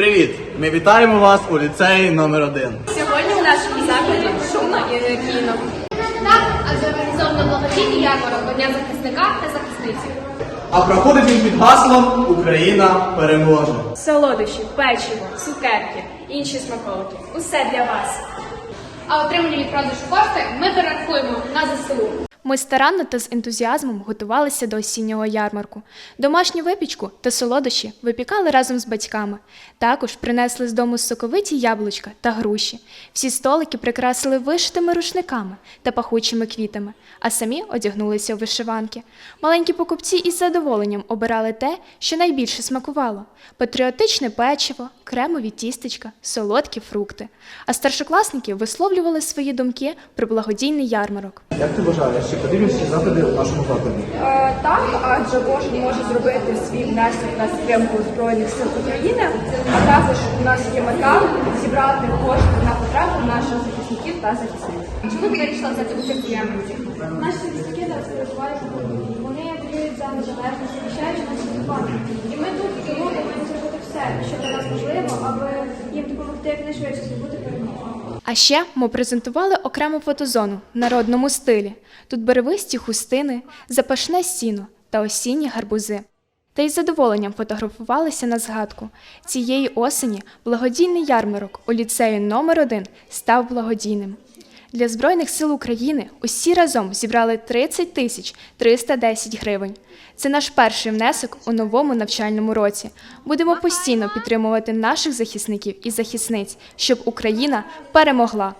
Привіт! Ми вітаємо вас у ліцеї номер 1 Сьогодні у нашому закладі шумно і енергійно. Так, адже організовано благодійний ярмарок Дня захисника та захисниці. А проходить він під гаслом Україна переможе. Солодощі, печиво, цукерки, інші смаколики. Усе для вас. А отримані від продажу кошти ми перерахуємо на ЗСУ. Ми старанно та з ентузіазмом готувалися до осіннього ярмарку. Домашню випічку та солодощі випікали разом з батьками. Також принесли з дому соковиті яблучка та груші. Всі столики прикрасили вишитими рушниками та пахучими квітами, а самі одягнулися у вишиванки. Маленькі покупці із задоволенням обирали те, що найбільше смакувало: патріотичне печиво, кремові тістечка, солодкі фрукти. А старшокласники висловлювали свої думки про благодійний ярмарок. Як ти вважаєш, чи ці заходи у нашому закладі? Е, так, адже кожен може зробити свій внесок на підтримку Збройних сил України, а також у нас є мета зібрати кошти на потребу наших захисників та захисниць. Чому ти вирішила взяти участь у ярмарці? Наші захисники зараз переживають війну. Вони воюють за незалежність, захищаючи наші закони. І ми тут тому повинні зробити все, що для нас можливо, аби їм допомогти якнайшвидше здобути перемогу. А ще ми презентували окрему фотозону в народному стилі. Тут беревисті хустини, запашне сіно та осінні гарбузи. Та із задоволенням фотографувалися на згадку. Цієї осені благодійний ярмарок у ліцеї номер 1 став благодійним. Для Збройних сил України усі разом зібрали 30 тисяч 310 гривень. Це наш перший внесок у новому навчальному році. Будемо постійно підтримувати наших захисників і захисниць, щоб Україна перемогла.